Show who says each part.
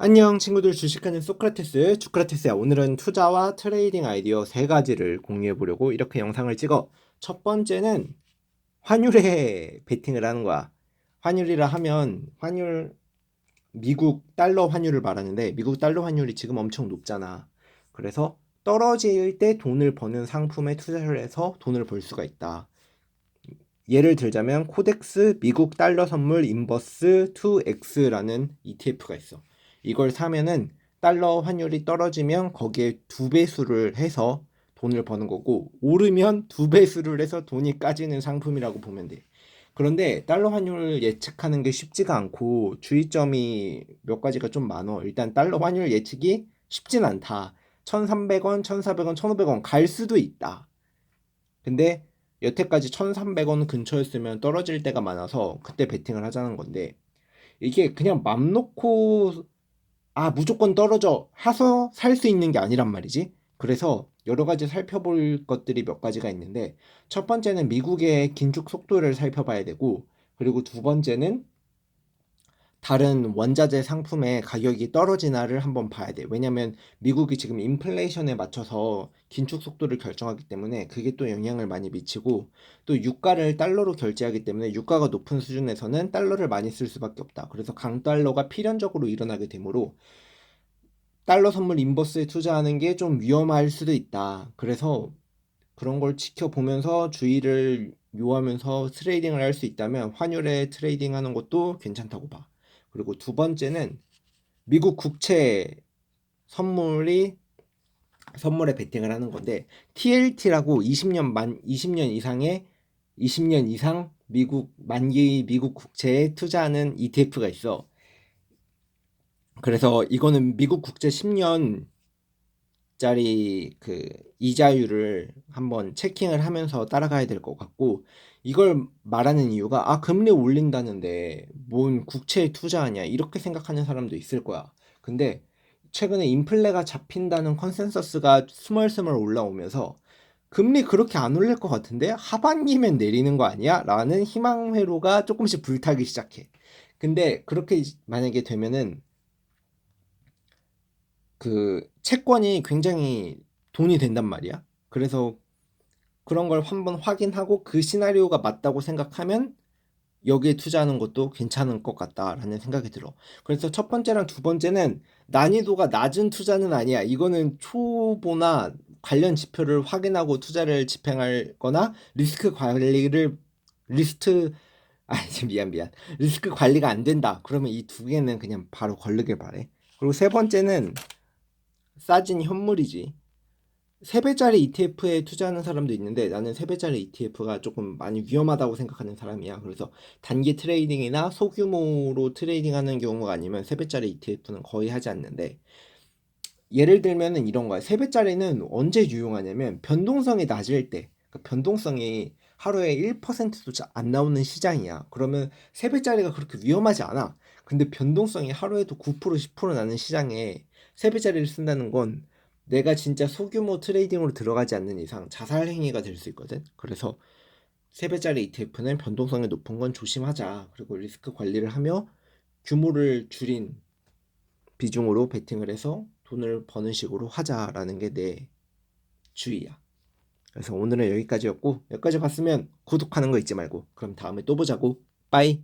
Speaker 1: 안녕 친구들. 주식하는 소크라테스 주크라테스야. 오늘은 투자와 트레이딩 아이디어 세 가지를 공유해 보려고 이렇게 영상을 찍어. 첫 번째는 환율에 베팅을 하는 거야. 환율이라 하면 환율 미국 달러 환율을 말하는데 미국 달러 환율이 지금 엄청 높잖아. 그래서 떨어질 때 돈을 버는 상품에 투자를 해서 돈을 벌 수가 있다. 예를 들자면 코덱스 미국 달러 선물 인버스 2X라는 ETF가 있어 이걸 사면은 달러 환율이 떨어지면 거기에 두 배수를 해서 돈을 버는 거고 오르면 두 배수를 해서 돈이 까지는 상품이라고 보면 돼. 그런데 달러 환율 예측하는 게 쉽지가 않고 주의점이 몇 가지가 좀 많어. 일단 달러 환율 예측이 쉽진 않다. 1,300원, 1,400원, 1,500원 갈 수도 있다. 근데 여태까지 1,300원 근처였으면 떨어질 때가 많아서 그때 베팅을 하자는 건데 이게 그냥 맘 놓고 아, 무조건 떨어져 해서 살 수 있는 게 아니란 말이지. 그래서 여러 가지 살펴볼 것들이 몇 가지가 있는데 첫 번째는 미국의 긴축 속도를 살펴봐야 되고 그리고 두 번째는 다른 원자재 상품의 가격이 떨어지나를 한번 봐야 돼. 왜냐면 미국이 지금 인플레이션에 맞춰서 긴축 속도를 결정하기 때문에 그게 또 영향을 많이 미치고 또 유가를 달러로 결제하기 때문에 유가가 높은 수준에서는 달러를 많이 쓸 수밖에 없다. 그래서 강달러가 필연적으로 일어나게 되므로 달러 선물 인버스에 투자하는 게 좀 위험할 수도 있다. 그래서 그런 걸 지켜보면서 주의를 요하면서 트레이딩을 할 수 있다면 환율에 트레이딩 하는 것도 괜찮다고 봐. 그리고 두 번째는 미국 국채 선물이 선물에 베팅을 하는 건데 TLT라고 20년 만 20년 이상의 20년 이상 미국 만기 미국 국채에 투자하는 ETF가 있어. 그래서 이거는 미국 국채 10년짜리 그 이자율을 한번 체킹을 하면서 따라가야 될 것 같고 이걸 말하는 이유가 아 금리 올린다는데 뭔 국채에 투자하냐 이렇게 생각하는 사람도 있을 거야. 근데 최근에 인플레가 잡힌다는 컨센서스가 스멀스멀 올라오면서 금리 그렇게 안 올릴 것 같은데 하반기면 내리는 거 아니야? 라는 희망 회로가 조금씩 불타기 시작해. 근데 그렇게 만약에 되면은 그 채권이 굉장히 돈이 된단 말이야. 그래서 그런 걸 한번 확인하고 그 시나리오가 맞다고 생각하면 여기에 투자하는 것도 괜찮은 것 같다라는 생각이 들어. 그래서 첫 번째랑 두 번째는 난이도가 낮은 투자는 아니야. 이거는 초보나 관련 지표를 확인하고 투자를 집행할 거나 리스크 관리를 리스트 아 미안 미안 리스크 관리가 안 된다. 그러면 이 두 개는 그냥 바로 걸르길 바래. 그리고 세 번째는 싸진 현물이지. 3배짜리 ETF에 투자하는 사람도 있는데 나는 3배짜리 ETF가 조금 많이 위험하다고 생각하는 사람이야. 그래서 단기 트레이딩이나 소규모로 트레이딩하는 경우가 아니면 3배짜리 ETF는 거의 하지 않는데 예를 들면은 이런 거야. 3배짜리는 언제 유용하냐면 변동성이 낮을 때 그러니까 변동성이 하루에 1%도 안 나오는 시장이야. 그러면 3배짜리가 그렇게 위험하지 않아. 근데 변동성이 하루에도 9% 10% 나는 시장에 3배짜리를 쓴다는 건 내가 진짜 소규모 트레이딩으로 들어가지 않는 이상 자살 행위가 될 수 있거든. 그래서 3배짜리 ETF는 변동성이 높은 건 조심하자. 그리고 리스크 관리를 하며 규모를 줄인 비중으로 베팅을 해서 돈을 버는 식으로 하자라는 게 내 주의야. 그래서 오늘은 여기까지였고 여기까지 봤으면 구독하는 거 잊지 말고 그럼 다음에 또 보자고. 빠이.